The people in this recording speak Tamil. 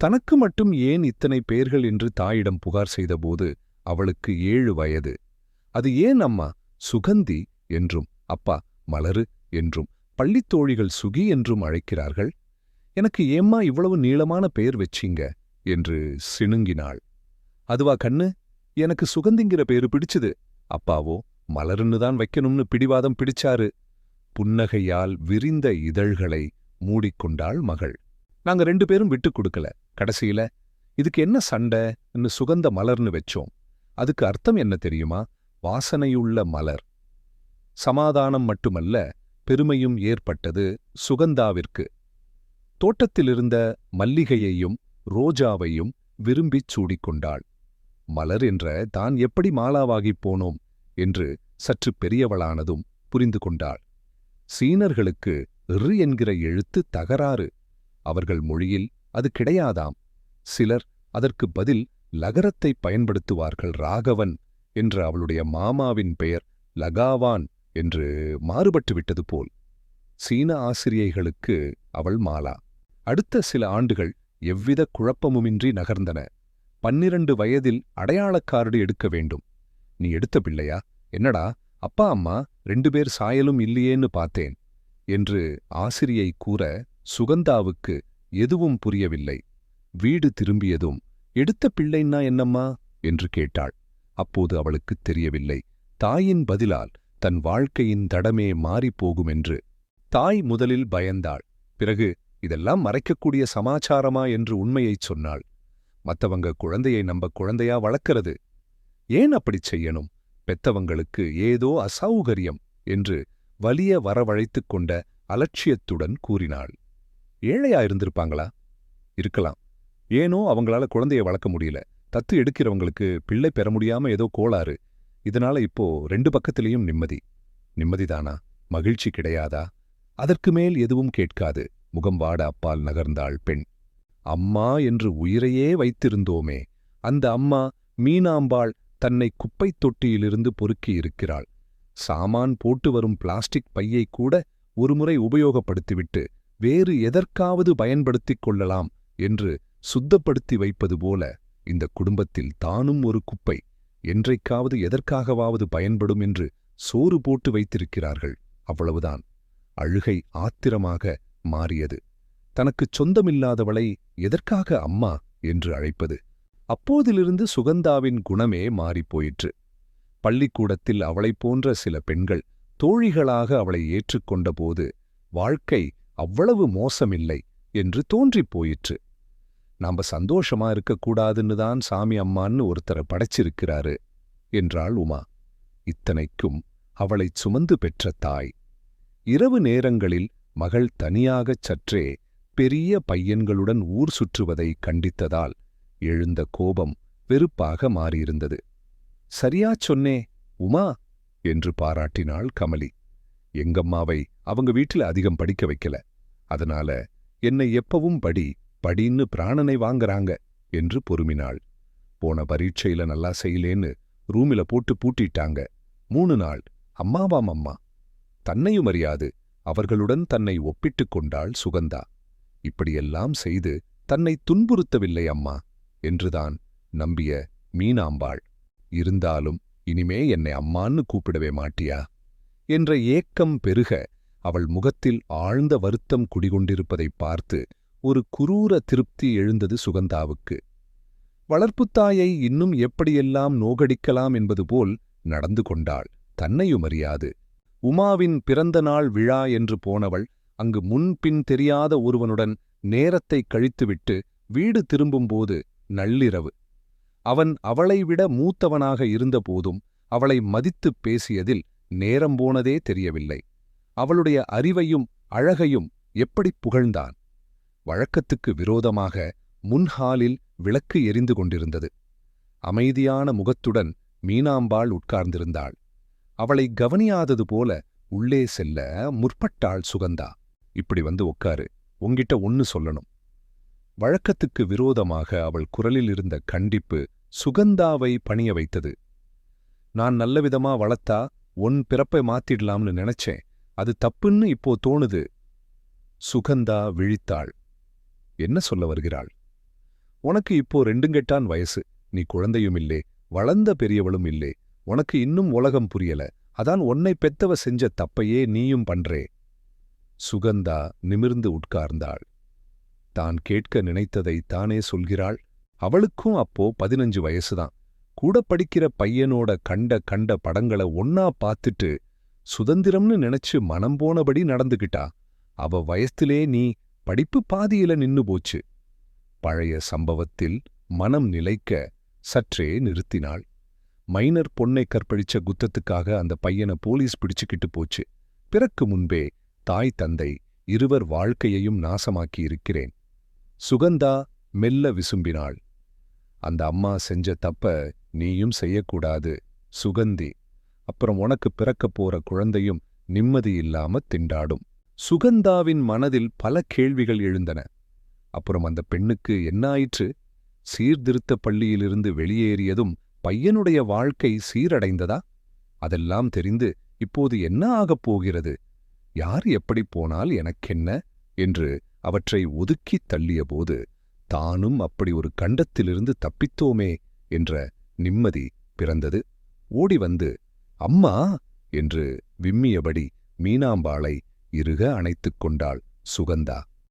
தனக்கு மட்டும் ஏன் இத்தனை பேர்கள் என்று தாயிடம் புகார் செய்தபோது அவளுக்கு ஏழு வயது. அது ஏன் அம்மா? சுகந்தி என்றும் அப்பா மலரு என்றும் பள்ளித்தோழிகள் சுகி என்றும் அழைக்கிறார்கள். எனக்கு ஏம்மா இவ்வளவு நீளமான பெயர் வச்சிங்க? என்று சிணுங்கினாள் அதுவா கண்ணு எனக்கு சுகந்திங்கிற பேரு பிடிச்சுது. அப்பாவோ மலருன்னு தான் வைக்கணும்னு பிடிவாதம் பிடிச்சாரு. புன்னகையால் விரிந்த இதழ்களை மூடிக்கொண்டாள் மகள். நாங்க ரெண்டு பேரும் விட்டுக் கொடுக்கல. கடைசியில இதுக்கு என்ன சண்டைன்னு சுகந்த மலர்னு வச்சோம். அதுக்கு அர்த்தம் என்ன தெரியுமா? வாசனையுள்ள மலர். சமாதானம் மட்டுமல்ல பெருமையும் ஏற்பட்டது சுகந்தாவிற்கு. தோட்டத்திலிருந்த மல்லிகையையும் ரோஜாவையும் விரும்பிச் சூடிக்கொண்டாள். மலர் என்ற தான் எப்படி மாலாவாகிப் போனோம்? என்று சற்று பெரியவளானதும் புரிந்து கொண்டாள். சீனர்களுக்கு ரு என்கிற எழுத்து தகராறு. அவர்கள் மொழியில் அது கிடையாதாம். சிலர் அதற்கு பதில் லகரத்தை பயன்படுத்துவார்கள் ராகவன் என்று அவளுடைய மாமாவின் பெயர் லகாவான் என்று மாறுபட்டு விட்டது போல். சீன ஆசிரியைகளுக்கு அவள் மாலா. அடுத்த சில ஆண்டுகள் எவ்வித குழப்பமுமின்றி நகர்ந்தன. பன்னிரண்டு வயதில் அடையாளக் கார்டு எடுக்க வேண்டும். நீ எடுத்த பிள்ளையா? என்னடா அப்பா அம்மா ரெண்டு பேர் சாயலும் இல்லையேன்னு பார்த்தேன் என்று ஆசிரியை கூற சுகந்தாவுக்கு எதுவும் புரியவில்லை. வீடு திரும்பியதும் எடுத்த பிள்ளைன்னா என்னம்மா? என்று கேட்டாள். அப்போது அவளுக்குத் தெரியவில்லை. தாயின் பதிலால் தன் வாழ்க்கையின் தடமே மாறிப்போகும் என்று தாய் முதலில் பயந்தாள். பிறகு இதெல்லாம் மறைக்கக்கூடிய சமாச்சாரமா? என்று உண்மையைச் சொன்னாள். மத்தவங்க குழந்தையை நம்ப குழந்தையா வளர்க்கறது? ஏன் அப்படிச் செய்யணும்? பெத்தவங்களுக்கு ஏதோ அசௌகரியம் என்று வலிய வரவழைத்துக் கொண்ட அலட்சியத்துடன் கூறினாள். ஏழையா இருந்திருப்பாங்களா? இருக்கலாம். ஏனோ அவங்களால குழந்தைய வளர்க்க முடியல. தத்து எடுக்கிறவங்களுக்கு பிள்ளை பெற முடியாம ஏதோ கோளாறு. இதனால இப்போ ரெண்டு பக்கத்திலையும் நிம்மதி. நிம்மதிதானா? மகிழ்ச்சி கிடையாதா? அதற்கு மேல் எதுவும் கேட்காது. முகம் வாட அப்பால் நகர்ந்தாள் பெண். அம்மா என்று உயிரையே வைத்திருந்தோமே. அந்த அம்மா மீனாம்பாள் தன்னை குப்பைத் தொட்டியிலிருந்து பொறுக்கி இருக்கிறாள். சாமான் போட்டு வரும் பிளாஸ்டிக் பையை கூட ஒருமுறை உபயோகப்படுத்திவிட்டு வேறு எதற்காவது பயன்படுத்திக் கொள்ளலாம் என்று சுத்தப்படுத்தி வைப்பது போல இந்த குடும்பத்தில் தானும் ஒரு குப்பை. என்றைக்காவது எதற்காகவாவது பயன்படும் என்று சோறு போட்டு வைத்திருக்கிறார்கள். அவ்வளவுதான். அழுகை ஆத்திரமாக மாறியது. தனக்குச் சொந்தமில்லாதவளை எதற்காக அம்மா என்று அழைப்பது. அப்போதிலிருந்து சுகந்தாவின் குணமே மாறிப்போயிற்று பள்ளிக்கூடத்தில் அவளைப் போன்ற சில பெண்கள் தோழிகளாக அவளை ஏற்றுக்கொண்டபோது வாழ்க்கை அவ்வளவு மோசமில்லை என்று தோன்றிப் போயிற்று. நாம சந்தோஷமா இருக்கக்கூடாதுன்னு தான் சாமி அம்மான்னு ஒருத்தரை படைச்சிருக்கிறாரு என்றாள் உமா. இத்தனைக்கும் அவளைச் சுமந்து பெற்ற தாய். இரவு நேரங்களில் மகள் தனியாகச் சற்றே பெரிய பையன்களுடன் ஊர் சுற்றுவதை கண்டித்ததால் எழுந்த கோபம் வெறுப்பாக மாறியிருந்தது. சரியாச் சொன்னே உமா என்று பாராட்டினாள் கமலி. எங்கம்மாவை அவங்க வீட்டில் அதிகம் படிக்க வைக்கல. அதனால என்னை எப்பவும் படி படின்னு பிராணனை வாங்குறாங்க என்று பொறுமினாள். போன பரீட்சையில நல்லா செய்யலேன்னு ரூமில போட்டு பூட்டிட்டாங்க. மூணு நாள் அம்மாவாம் அம்மா தன்னையும் அறியாது அவர்களுடன் தன்னை ஒப்பிட்டுக் கொண்டாள் சுகந்தா. இப்படியெல்லாம் செய்து தன்னை துன்புறுத்தவில்லை அம்மா என்றுதான் நம்பிய மீனாம்பாள். இருந்தாலும் இனிமே என்னை அம்மான்னு கூப்பிடவே மாட்டியா? என்ற ஏக்கம் பெருக அவள் முகத்தில் ஆழ்ந்த வருத்தம் குடிகொண்டிருப்பதைப் பார்த்து ஒரு குரூர திருப்தி எழுந்தது சுகந்தாவுக்கு. வளர்ப்புத்தாயை இன்னும் எப்படியெல்லாம் நோகடிக்கலாம் என்பது போல் நடந்து கொண்டாள் தன்னையும் அறியாது. உமாவின் பிறந்த நாள் விழா என்று போனவள் அங்கு முன்பின் தெரியாத ஒருவனுடன் நேரத்தை கழித்துவிட்டு வீடு திரும்பும்போது நள்ளிரவு. அவன் அவளை விட மூத்தவனாக இருந்தபோதும் அவளை மதித்துப் பேசியதில் நேரம் போனதே தெரியவில்லை. அவளுடைய அறிவையும் அழகையும் எப்படிப் புகழ்ந்தான்? வழக்கத்துக்கு விரோதமாக முன்ஹாலில் விளக்கு எரிந்து கொண்டிருந்தது. அமைதியான முகத்துடன் மீனாம்பாள் உட்கார்ந்திருந்தாள். அவளை கவனியாதது போல உள்ளே செல்ல முற்பட்டாள் சுகந்தா. இப்படி வந்து உட்காரு உங்கிட்ட ஒன்னு சொல்லணும். வழக்கத்துக்கு விரோதமாக அவள் குரலில் இருந்த கண்டிப்பு சுகந்தாவை பணிய வைத்தது. நான் நல்லவிதமா வளர்த்தா உன் பிறப்பை மாத்திடலாம்னு நினைச்சேன். அது தப்புன்னு இப்போ தோணுது. சுகந்தா விழித்தாள். என்ன சொல்ல வருகிறாள்? உனக்கு இப்போ ரெண்டுங்கெட்டான் வயசு. நீ குழந்தையும் இல்லே வளர்ந்த பெரியவளும் இல்லே. உனக்கு இன்னும் உலகம் புரியல. அதான் உன்னை பெத்தவ செஞ்ச தப்பையே நீயும் பண்றே. சுகந்தா நிமிர்ந்து உட்கார்ந்தாள். தான் கேட்க நினைத்ததை தானே சொல்கிறாள்? அவளுக்கும் அப்போ பதினஞ்சு வயசுதான். கூட படிக்கிற பையனோட கண்ட கண்ட படங்கள ஒன்னா பார்த்துட்டு சுதந்திரம்னு நினைச்சு மனம் போனபடி நடந்துகிட்டா. அவ வயசுலே நீ படிப்பு பாதியில நின்னு போச்சு. பழைய சம்பவத்தில் மனம் நிலைக்க சற்றே நிறுத்தினாள். மைனர் பொண்ணை கற்பழிச்ச குத்தத்துக்காக அந்த பையனை போலீஸ் பிடிச்சுக்கிட்டு போச்சு. பிறக்கு முன்பே தாய் தந்தை இருவர் வாழ்க்கையையும் நாசமாக்கியிருக்கிறேன் சுகந்தா மெல்ல விசும்பினாள். அந்த அம்மா செஞ்ச தப்ப நீயும் செய்யக்கூடாது சுகந்தி. அப்புறம் உனக்கு பிறக்கப் போற குழந்தையும் நிம்மதியில்லாம திண்டாடும். சுகந்தாவின் மனதில் பல கேள்விகள் எழுந்தன. அப்புறம் அந்த பெண்ணுக்கு என்ன ஆயிற்று? சீர்திருத்த பள்ளியிலிருந்து வெளியேறியதும் பையனுடைய வாழ்க்கை சீரடைந்ததா? அதெல்லாம் தெரிந்து இப்போது என்ன ஆகப் போகிறது? யார் எப்படி போனால் எனக்கென்ன? என்று அவற்றை ஒதுக்கித் தள்ளியபோது தானும் அப்படி ஒரு கண்டத்திலிருந்து தப்பித்தோமே என்ற நிம்மதி பிறந்தது. ஓடி வந்து அம்மா என்று விம்மியபடி மீனாம்பாளை இறுக அணைத்துக் கொண்டாள் சுகந்தா.